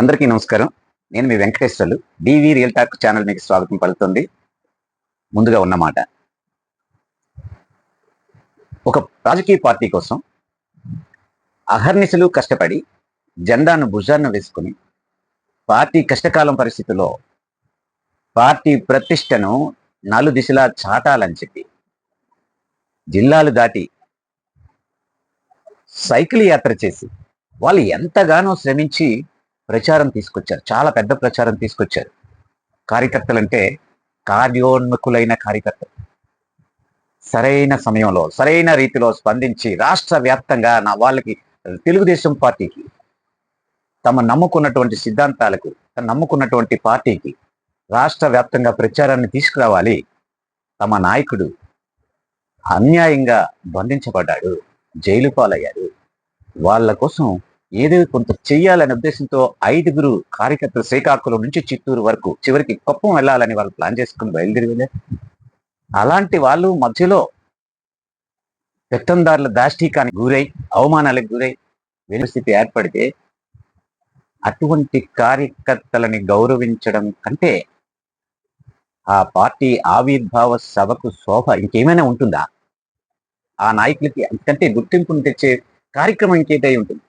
అందరికీ నమస్కారం. నేను మీ Venkateswarlu. DV real talk channel మీకు స్వాగతం పలుకుతుంది. ముందుగా ఉన్నమాట. ఒక రాజకీయ పార్టీ కోసం అహర్నిశలు కష్టపడి జెండాను భుజాన్ని వేసుకుని పార్టీ కష్టకాలం పరిస్థితుల్లో పార్టీ ప్రతిష్టను నాలుగు దిశలా చాటాలని చెప్పి జిల్లాలు దాటి సైకిల్ యాత్ర చేసి వాళ్ళు ఎంతగానో శ్రమించి ప్రచారం తీసుకొచ్చారు. చాలా పెద్ద ప్రచారం తీసుకొచ్చారు. కార్యకర్తలు అంటే కార్యోన్ముఖులైన కార్యకర్తలు. సరైన సమయంలో సరైన రీతిలో స్పందించి రాష్ట్ర వ్యాప్తంగా నా వాళ్ళకి తెలుగుదేశం పార్టీకి తమ నమ్ముకున్నటువంటి సిద్ధాంతాలకు తమ నమ్ముకున్నటువంటి పార్టీకి రాష్ట్ర వ్యాప్తంగా ప్రచారాన్ని తీసుకురావాలి. తమ నాయకుడు అన్యాయంగా బంధించబడ్డాడు జైలు పాలయ్యాడు వాళ్ళ కోసం ఏదో కొంత చెయ్యాలనే ఉద్దేశంతో ఐదుగురు కార్యకర్తలు శ్రీకాకుళం నుంచి చిత్తూరు వరకు చివరికి కుప్పం వెళ్ళాలని వాళ్ళు ప్లాన్ చేసుకుని బయలుదేరి వెళ్ళారు అలాంటి వాళ్ళు మధ్యలో పెత్తందారుల దాష్టీకానికి గురై అవమానాలకు గురై స్థితి ఏర్పడితే అటువంటి కార్యకర్తలని గౌరవించడం కంటే ఆ పార్టీ ఆవిర్భావ సభకు శోభ ఇంకేమైనా ఉంటుందా? ఆ నాయకులకి అంతకంటే గుర్తింపును తెచ్చే కార్యక్రమం ఇంకేదై ఉంటుంది?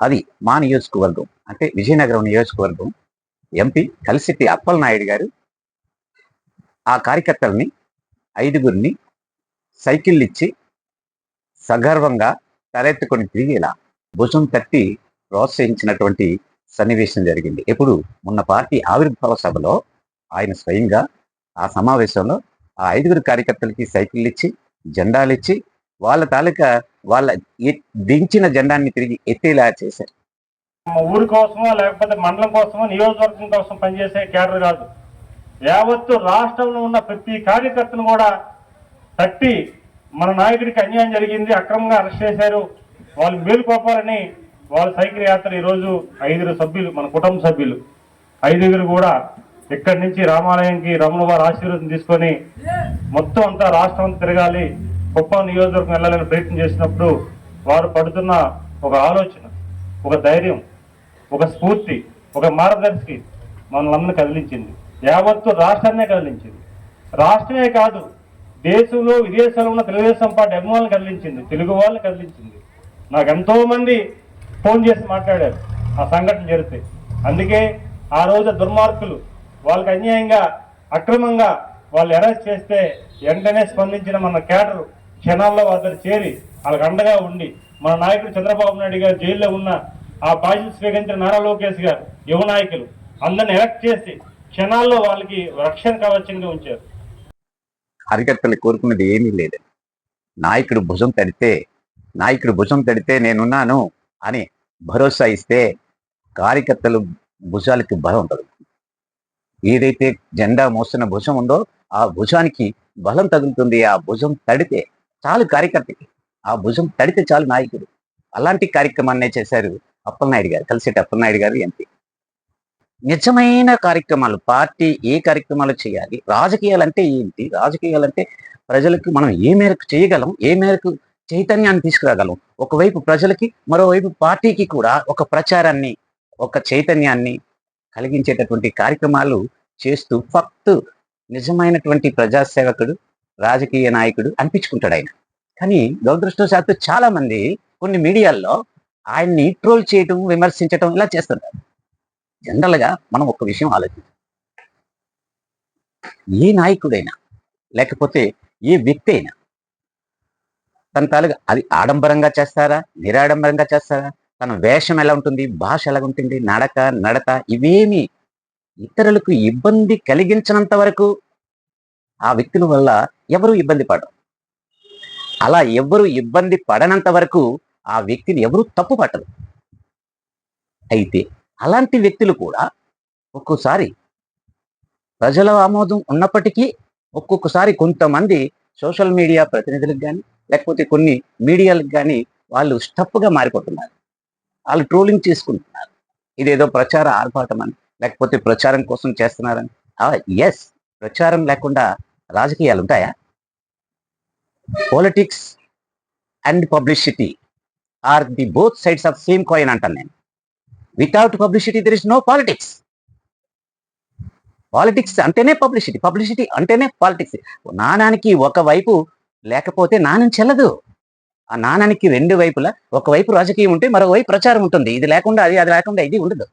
అది మా నియోజకవర్గం అంటే విజయనగరం నియోజకవర్గం ఎంపీ కలిసిటి అప్పలనాయుడు గారు ఆ కార్యకర్తల్ని ఐదుగురిని సైకిల్ ఇచ్చి సగర్వంగా తలెత్తుకొని తిరిగేలా భుజం తట్టి ప్రోత్సహించినటువంటి సన్నివేశం జరిగింది. ఎప్పుడు మొన్న పార్టీ ఆవిర్భావ సభలో ఆయన స్వయంగా ఆ సమావేశంలో ఆ ఐదుగురు కార్యకర్తలకి సైకిల్ ఇచ్చి జెండాలు ఇచ్చి వాళ్ళ తాలూకా వాళ్ళ దించిన జెండాన్ని తిరిగి ఎత్తేలా చేశారు. మా ఊరి కోసమో లేకపోతే మండలం కోసమో నియోజకవర్గం కోసం పనిచేసే క్యాడర్ కాదు. యావత్తు రాష్ట్రంలో ఉన్న ప్రతి కార్యకర్తను కూడా తట్టి మన నాయకుడికి అన్యాయం జరిగింది అక్రమంగా అరెస్ట్ చేశారు. వాళ్ళు మేలుకోపాలని వాళ్ళ సైకిల్ యాత్ర ఈరోజు ఐదుగురు సభ్యులు మన కుటుంబ సభ్యులు. ఐదుగురు కూడా ఇక్కడి నుంచి రామాలయంకి రమణ వారి ఆశీర్వాదం తీసుకొని మొత్తం అంతా రాష్ట్రం తిరగాలి. కుప్పం నియోజకవర్గం వెళ్ళాలని ప్రయత్నం చేసినప్పుడు వారు పడుతున్న ఒక ఆలోచన ఒక ధైర్యం ఒక స్ఫూర్తి ఒక మార్గదర్శి మనల్ని కదిలించింది. యావత్తు రాష్ట్రాన్నే కదిలించింది. రాష్ట్రమే కాదు దేశంలో విదేశాల్లో ఉన్న తెలుగుదేశం పార్టీ అభిమానులు కదిలించింది. తెలుగు వాళ్ళని కదిలించింది. నాకు ఎంతోమంది ఫోన్ చేసి మాట్లాడారు. ఆ సంఘటన జరిగితే. అందుకే ఆ రోజు దుర్మార్గులు వాళ్ళకి అన్యాయంగా అక్రమంగా వాళ్ళు అరెస్ట్ చేస్తే వెంటనే స్పందించిన మన కేటరు క్షణాల్లో అతను చేరి వాళ్ళకి అండగా ఉండి మన నాయకుడు చంద్రబాబు నాయుడు గారు జైల్లో ఉన్న ఆ బాధ్యత స్వీకరించిన నారా లోకేష్ గారు యువ నాయకులు అందరిని ఎలక్ట్ చేసి క్షణాల్లో వాళ్ళకి రక్షణ కవచంగా ఉంచారు. హరికర్తలు కోరుకున్నది ఏమీ లేదు. నాయకుడు భుజం తడితే నాయకుడు భుజం తడితే నేనున్నాను అని భరోసా ఇస్తే కార్యకర్తలు భుజాలకి బలం ఉంటుంది. ఏదైతే జెండా మోస్తున్న భుజం ఉందో ఆ భుజానికి బలం తగులుతుంది. ఆ భుజం తడితే చాలు కార్యకర్తకి ఆ భుజం తడితే చాలు నాయకుడు. అలాంటి కార్యక్రమాన్నే చేశారు అప్పలనాయుడు గారు కలిసేటి అప్పలనాయుడు గారు ఎంపీ. నిజమైన కార్యక్రమాలు పార్టీ ఏ కార్యక్రమాలు చేయాలి రాజకీయాలు అంటే ఏంటి రాజకీయాలు అంటే ప్రజలకు మనం ఏ మేరకు చేయగలం ఏ మేరకు చైతన్యాన్ని తీసుకురాగలం. ఒకవైపు ప్రజలకి మరోవైపు పార్టీకి కూడా ఒక ప్రచారాన్ని ఒక చైతన్యాన్ని కలిగించేటటువంటి కార్యక్రమాలు చేస్తూ ఫక్త్ నిజమైనటువంటి ప్రజాసేవకుడు రాజకీయ నాయకుడు అనిపించుకుంటాడు ఆయన. కానీ దురదృష్టవశాత్తు చాలా మంది కొన్ని మీడియాల్లో ఆయన్ని ట్రోల్ చేయటం విమర్శించటం ఇలా చేస్తుంటారు. జనరల్గా మనం ఒక్క విషయం ఆలోచించాం ఏ నాయకుడైనా లేకపోతే ఏ వ్యక్తి అయినా తన తాలూగా అది ఆడంబరంగా చేస్తారా నిరాడంబరంగా చేస్తారా? తన వేషం ఎలా ఉంటుంది భాష ఎలా ఉంటుంది నడక నడత ఇవేమి ఇతరులకు ఇబ్బంది కలిగించినంత వరకు ఆ వ్యక్తుల వల్ల ఎవరు ఇబ్బంది పడరు. అలా ఎవరు ఇబ్బంది పడనంత వరకు ఆ వ్యక్తిని ఎవరు తప్పు పట్టరు. అయితే అలాంటి వ్యక్తులు కూడా ఒక్కోసారి ప్రజల ఆమోదం ఉన్నప్పటికీ ఒక్కొక్కసారి కొంతమంది సోషల్ మీడియా ప్రతినిధులకు కానీ లేకపోతే కొన్ని మీడియాలకు కానీ వాళ్ళు స్టఫ్గా మారిపోతున్నారు. వాళ్ళు ట్రోలింగ్ చేసుకుంటున్నారు. ఇదేదో ప్రచార ఆర్భాటం అని లేకపోతే ప్రచారం కోసం చేస్తున్నారని. ఎస్ ప్రచారం లేకుండా రాజకీయాలు ఉంటాయా politics and publicity are the both sides of same coin అంటాను నేను. Without publicity there is no politics politics అంటేనే పబ్లిసిటీ పబ్లిసిటీ అంటేనే పాలిటిక్స్ నాణానికి ఒకవైపు లేకపోతే నాణం చెల్లదు. ఆ నాణానికి రెండు వైపులా ఒకవైపు రాజకీయం ఉంటే మరోవైపు ప్రచారం ఉంటుంది. ఇది లేకుండా అది అది లేకుండా ఇది ఉండదు.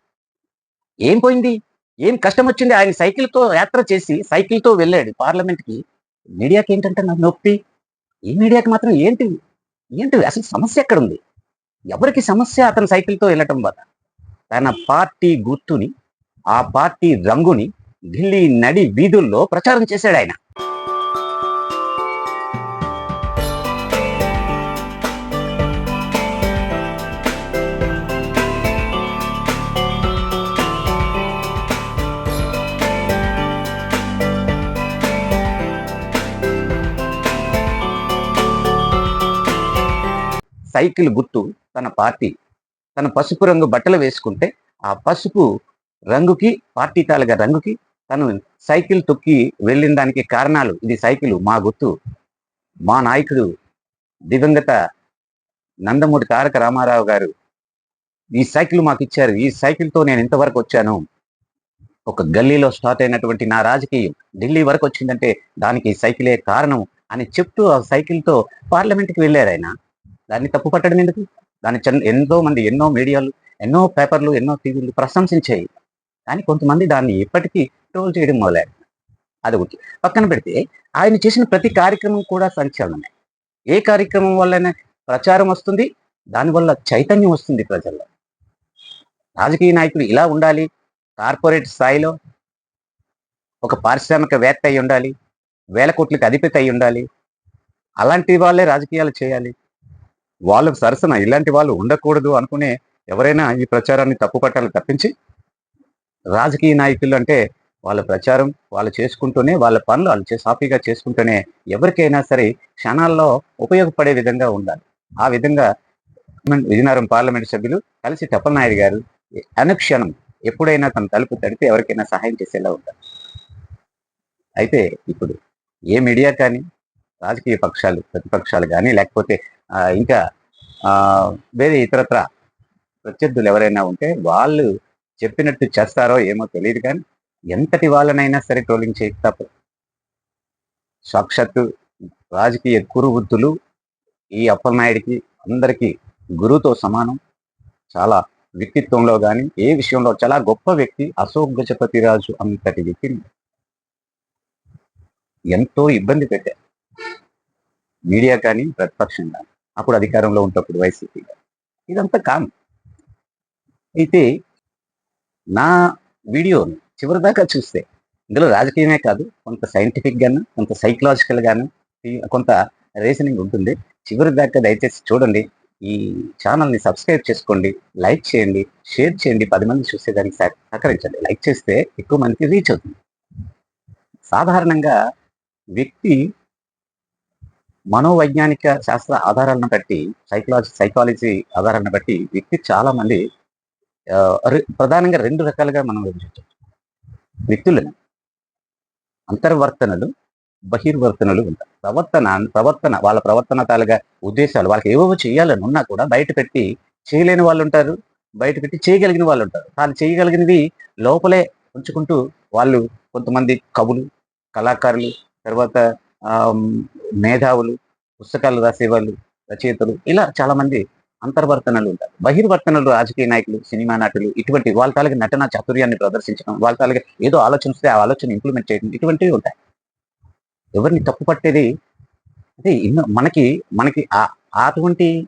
ఏం పోయింది? ఏం కష్టం వచ్చింది ఆయన సైకిల్తో యాత్ర చేసి సైకిల్తో వెళ్ళాడు పార్లమెంట్కి. మీడియాకి ఏంటంటే నాకు నొప్పి? ఈ మీడియాకి మాత్రం ఏంటి? ఏంటి? అసలు సమస్య ఎక్కడ ఉంది ఎవరికి సమస్య అతను సైకిల్తో వెళ్ళటం వల్ల? తన పార్టీ గుర్తుని ఆ పార్టీ రంగుని ఢిల్లీ నడి వీధుల్లో ప్రచారం చేశాడు ఆయన. సైకిల్ గుర్తు తన పార్టీ. తన పసుపు రంగు బట్టలు వేసుకుంటే ఆ పసుపు రంగుకి పార్టీ తాలూగా రంగుకి తను సైకిల్ తొక్కి వెళ్ళిన దానికి కారణాలు. ఇది సైకిల్ మా గుర్తు మా నాయకుడు దివంగత నందమూరి తారక రామారావు గారు ఈ సైకిల్ మాకు ఇచ్చారు. ఈ సైకిల్తో నేను ఇంతవరకు వచ్చాను. ఒక గల్లీలో స్టార్ట్ అయినటువంటి నా రాజకీయం ఢిల్లీ వరకు వచ్చిందంటే దానికి సైకిలే కారణం అని చెప్తూ ఆ సైకిల్తో పార్లమెంట్కి వెళ్ళారు ఆయన. దాన్ని తప్పు పట్టడం ఎందుకు? దాన్ని ఎంతో మంది ఎన్నో మీడియాలు ఎన్నో పేపర్లు ఎన్నో టీవీలు ప్రశంసించాయి. కానీ కొంతమంది దాన్ని ఇప్పటికీ ట్రోల్ చేయడం మొదలయ్యారు అది ఒకటి. పక్కన పెడితే ఆయన చేసిన ప్రతి కార్యక్రమం కూడా సంచలనమే. ఏ కార్యక్రమం వల్లనే ప్రచారం వస్తుంది దానివల్ల చైతన్యం వస్తుంది ప్రజల్లో. రాజకీయ నాయకుడు ఇలా ఉండాలి కార్పొరేట్ స్థాయిలో ఒక పారిశ్రామికవేత్త అయి ఉండాలి వేల కోట్లకి అధిపతి అయి ఉండాలి. అలాంటి వాళ్ళే రాజకీయాలు చేయాలి. వాళ్ళకు సరసన ఇలాంటి వాళ్ళు ఉండకూడదు అనుకునే ఎవరైనా ఈ ప్రచారాన్ని తప్పుపట్టాలి తప్పించి రాజకీయ నాయకులు అంటే వాళ్ళ ప్రచారం వాళ్ళు చేసుకుంటూనే వాళ్ళ పనులు వాళ్ళు చేసి సాఫీగా చేసుకుంటూనే ఎవరికైనా సరే క్షణాల్లో ఉపయోగపడే విధంగా ఉండాలి. ఆ విధంగా విజయనగరం పార్లమెంటు సభ్యులు కలిసి టప్పల్ నాయుడు గారు అనుక్షణం ఎప్పుడైనా తన తలుపు తడితే ఎవరికైనా సహాయం చేసేలా ఉంటారు అయితే ఇప్పుడు ఏ మీడియా కానీ రాజకీయ పక్షాలు ప్రతిపక్షాలు కానీ లేకపోతే ఇంకా ఆ, వేరే ఇతరత్ర ప్రత్యర్థులు ఎవరైనా ఉంటే వాళ్ళు చెప్పినట్టు చేస్తారో ఏమో తెలియదు కానీ ఎంతటి వాళ్ళనైనా సరే ట్రోలింగ్ చేయక తప్పదు సాక్షాత్తు రాజకీయ కురువృత్తులు ఈ అప్పలనాయుడికి అందరికీ గురువుతో సమానం. చాలా వ్యక్తిత్వంలో కానీ ఏ విషయంలో చాలా గొప్ప వ్యక్తి అశోక్ గజపతి రాజు అంతటి వ్యక్తిని ఎంతో ఇబ్బంది పెట్టారు. మీడియా కానీ ప్రతిపక్షం కానీ అప్పుడు అధికారంలో ఉంటప్పుడు వైసీపీ కానీ. ఇదంతా కాను అయితే నా వీడియోని చివరి దాకా చూస్తే ఇందులో రాజకీయమే కాదు కొంత సైంటిఫిక్ గాను కొంత సైకలాజికల్ గాను కొంత రీజనింగ్ ఉంటుంది. చివరి దాకా దయచేసి చూడండి. ఈ ఛానల్ని సబ్స్క్రైబ్ చేసుకోండి లైక్ చేయండి షేర్ చేయండి. పది మంది చూసేదానికి సహ- సహకరించండి. లైక్ చేస్తే ఎక్కువ మందికి రీచ్ అవుతుంది. సాధారణంగా వ్యక్తి మనోవైజ్ఞానిక శాస్త్ర ఆధారాలను బట్టి సైకలాజీ సైకాలజీ ఆధారాలను బట్టి వ్యక్తి చాలా మంది ప్రధానంగా రెండు రకాలుగా మనం విభజించవచ్చు. వ్యక్తులను అంతర్వర్తనలు బహిర్వర్తనలు ఉంటాయి. ప్రవర్తన ప్రవర్తన వాళ్ళ ప్రవర్తన తాలుగా ఉద్దేశాలు వాళ్ళకి ఏవేవో చేయాలని ఉన్నా కూడా బయట పెట్టి చేయలేని వాళ్ళు ఉంటారు బయట పెట్టి చేయగలిగిన వాళ్ళు ఉంటారు. తాను చేయగలిగినవి లోపలే ఉంచుకుంటూ వాళ్ళు కొంతమంది కవులు కళాకారులు తర్వాత మేధావులు పుస్తకాలు రాసేవాళ్ళు రచయితలు ఇలా చాలా మంది అంతర్వర్తనలు ఉంటారు. బహిర్వర్తనలు రాజకీయ నాయకులు సినిమా నటులు ఇటువంటి వాళ్ళ తాలూకు నటన చాతుర్యాన్ని ప్రదర్శించడం వాళ్ళ తాలూకు ఏదో ఆలోచన వస్తే ఆ ఆలోచన ఇంప్లిమెంట్ చేయడం ఇటువంటివి ఉంటాయి. ఎవరిని తప్పు పట్టేది అంటే మనకి మనకి ఆ- అటువంటి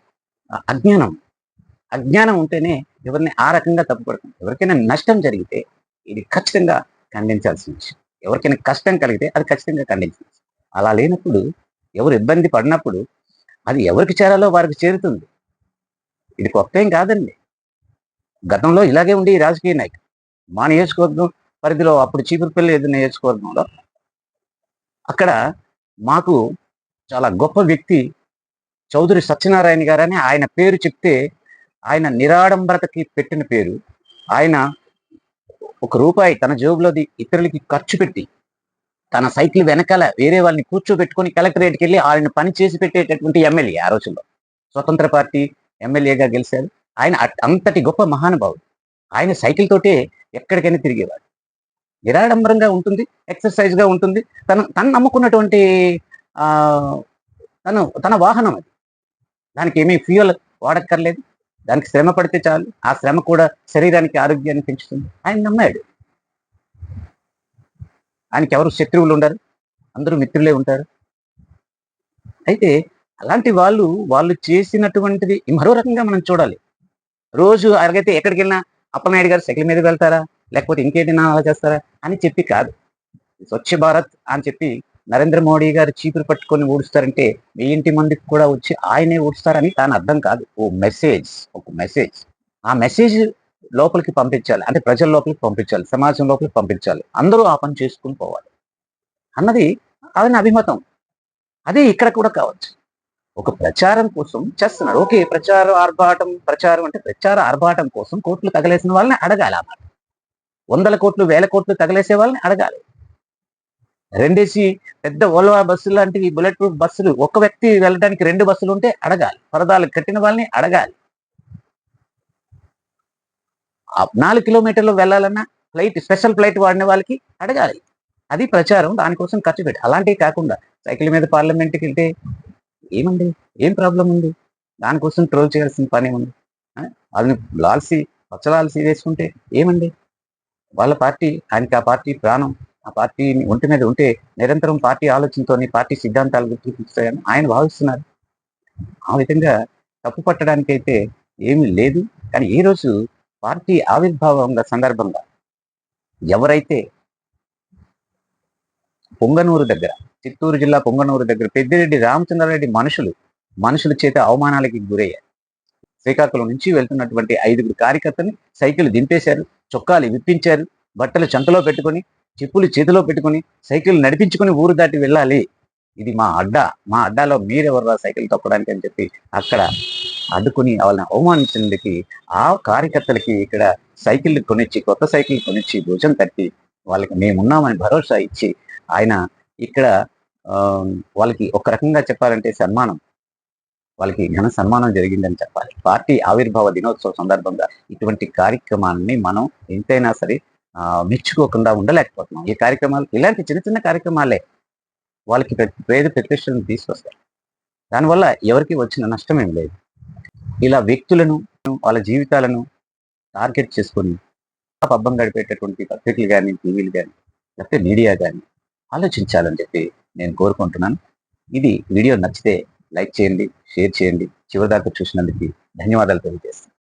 అజ్ఞానం అజ్ఞానం ఉంటేనే ఎవరిని ఆ రకంగా తప్పు పడుతుంది ఎవరికైనా నష్టం జరిగితే ఇది ఖచ్చితంగా ఖండించాల్సిన విషయం. ఎవరికైనా కష్టం కలిగితే అది ఖచ్చితంగా ఖండించాల్సి అలా లేనప్పుడు ఎవరు ఇబ్బంది పడినప్పుడు అది ఎవరికి చేరాలో వారికి చేరుతుంది. ఇది కొత్త ఏం కాదండి. గతంలో ఇలాగే ఉండి ఈ రాజకీయ నాయకులు మా నియోజకవర్గం పరిధిలో అప్పుడు చీపురుపల్లి ఎదురు నియోజకవర్గంలో అక్కడ మాకు చాలా గొప్ప వ్యక్తి చౌదరి సత్యనారాయణ గారని ఆయన పేరు చెప్తే ఆయన నిరాడంబరతకి పెట్టిన పేరు. ఆయన ఒక రూపాయి తన జేబులోది ఇతరులకి ఖర్చు పెట్టి తన సైకిల్ వెనకాల వేరే వాళ్ళని కూర్చోబెట్టుకుని కలెక్టరేట్కి వెళ్ళి ఆయన పని చేసి పెట్టేటటువంటి ఎమ్మెల్యే ఆ రోజుల్లో. స్వతంత్ర పార్టీ ఎమ్మెల్యేగా గెలిచారు. ఆయన అంతటి గొప్ప మహానుభావుడు. ఆయన సైకిల్ తోటే ఎక్కడికైనా తిరిగేవాడు. నిరాడంబరంగా ఉంటుంది ఎక్సర్సైజ్గా ఉంటుంది. తను తను నమ్ముకున్నటువంటి తను తన వాహనం అది. దానికి ఏమీ ఫ్యూయల్ వాడక్కర్లేదు. దానికి శ్రమ పడితే చాలు. ఆ శ్రమ కూడా శరీరానికి ఆరోగ్యాన్ని పెంచుతుంది. ఆయన నమ్మాడు. ఆయనకి ఎవరు శత్రువులు ఉండరు. అందరూ మిత్రులే ఉంటారు. అయితే అలాంటి వాళ్ళు వాళ్ళు చేసినటువంటిది మరో రకంగా మనం చూడాలి. రోజు అలాగైతే ఎక్కడికి వెళ్ళినా అప్పనాయుడు గారు సైకిల్ మీద వెళ్తారా? లేకపోతే ఇంకేదైనా అలా చేస్తారా? అని చెప్పి కాదు. స్వచ్ఛ భారత్ అని చెప్పి నరేంద్ర మోడీ గారు చీపురు పట్టుకొని ఊడుస్తారంటే మీ ఇంటి మందికి కూడా వచ్చి ఆయనే ఊడుస్తారని దాని అర్థం కాదు. ఓ మెసేజ్ ఒక మెసేజ్. ఆ మెసేజ్ లోపలికి పంపించాలి. అంటే ప్రజల లోపలికి పంపించాలి. సమాజం లోపలికి పంపించాలి. అందరూ ఆ పని చేసుకుని పోవాలి. అన్నది ఆయన అభిమతం. అదే ఇక్కడ కూడా కావచ్చు. ఒక ప్రచారం కోసం చేస్తున్నాడు. ఓకే ప్రచారం ఆర్భాటం ప్రచారం అంటే ప్రచార ఆర్భాటం కోసం కోట్లు తగలేసిన వాళ్ళని అడగాలి అన్నమాట వందల కోట్లు వేల కోట్లు తగలేసే వాళ్ళని అడగాలి. రెండేసి పెద్ద ఓల్వా బస్సులు లాంటివి బుల్లెట్ ప్రూఫ్ బస్సులు ఒక వ్యక్తి వెళ్ళడానికి రెండు బస్సులు ఉంటే అడగాలి. పరదాలు కట్టిన వాళ్ళని అడగాలి. నాలుగు కిలోమీటర్లు వెళ్ళాలన్నా ఫ్లైట్ స్పెషల్ ఫ్లైట్ వాడిన వాళ్ళకి అడగాలి. అది ప్రచారం దానికోసం ఖర్చు పెట్టి అలాంటివి కాకుండా సైకిల్ మీద పార్లమెంట్కి వెళ్తే ఏమండి? ఏం ప్రాబ్లం ఉంది? దానికోసం ట్రోల్ చేయాల్సిన పని ఉంది. వాళ్ళని లాల్సి పచ్చలాల్సి వేసుకుంటే ఏమండి? వాళ్ళ పార్టీ ఆయనకి ఆ పార్టీ ప్రాణం ఆ పార్టీ ఒంటి మీద ఉంటే నిరంతరం పార్టీ ఆలోచనతో పార్టీ సిద్ధాంతాలు గుర్తిస్తాయని ఆయన భావిస్తున్నారు. ఆ విధంగా తప్పు పట్టడానికైతే ఏమీ లేదు. కానీ ఈ రోజు పార్టీ ఆవిర్భావంగా సందర్భంగా ఎవరైతే పొంగనూరు దగ్గర చిత్తూరు జిల్లా పొంగనూరు దగ్గర పెద్దిరెడ్డి రామచంద్రారెడ్డి మనుషులు మనుషుల చేత అవమానాలకి గురయ్యారు. శ్రీకాకుళం నుంచి వెళ్తున్నటువంటి ఐదుగురు కార్యకర్తని సైకిల్ దింపేశారు చొక్కాలు విప్పించారు బట్టలు చెంతలో పెట్టుకొని చెప్పులు చేతిలో పెట్టుకొని సైకిల్ నడిపించుకొని ఊరు దాటి వెళ్ళాలి. ఇది మా అడ్డా మా అడ్డాలో మీరెవర్రా సైకిల్ తొక్కడానికి అని చెప్పి అక్కడ అడ్డుకుని వాళ్ళని అవమానించినందుకు ఆ కార్యకర్తలకి ఇక్కడ సైకిల్ కొనిచ్చి కొత్త సైకిల్ కొనిచ్చి భుజం తట్టి వాళ్ళకి మేమున్నామని భరోసా ఇచ్చి ఆయన ఇక్కడ ఆ, వాళ్ళకి ఒక రకంగా చెప్పాలంటే సన్మానం. వాళ్ళకి ఘన సన్మానం జరిగిందని చెప్పాలి. పార్టీ ఆవిర్భావ దినోత్సవ సందర్భంగా ఇటువంటి కార్యక్రమాన్ని మనం ఎంతైనా సరే మెచ్చుకోకుండా ఉండలేకపోతున్నాం. ఈ కార్యక్రమాలు ఇలాంటి చిన్న చిన్న కార్యక్రమాలే వాళ్ళకి పేద ప్రతిష్టలను తీసుకొస్తారు దానివల్ల ఎవరికి వచ్చిన నష్టం ఏం లేదు. ఇలా వ్యక్తులను వాళ్ళ జీవితాలను టార్గెట్ చేసుకొని పబ్బం గడిపేటటువంటి పత్రికలు కానీ టీవీలు కానీ లేకపోతే మీడియా కానీ ఆలోచించాలని చెప్పి నేను కోరుకుంటున్నాను. ఇది వీడియో నచ్చితే లైక్ చేయండి షేర్ చేయండి. చివరిదాకా చూసినందుకు ధన్యవాదాలు తెలియజేస్తాను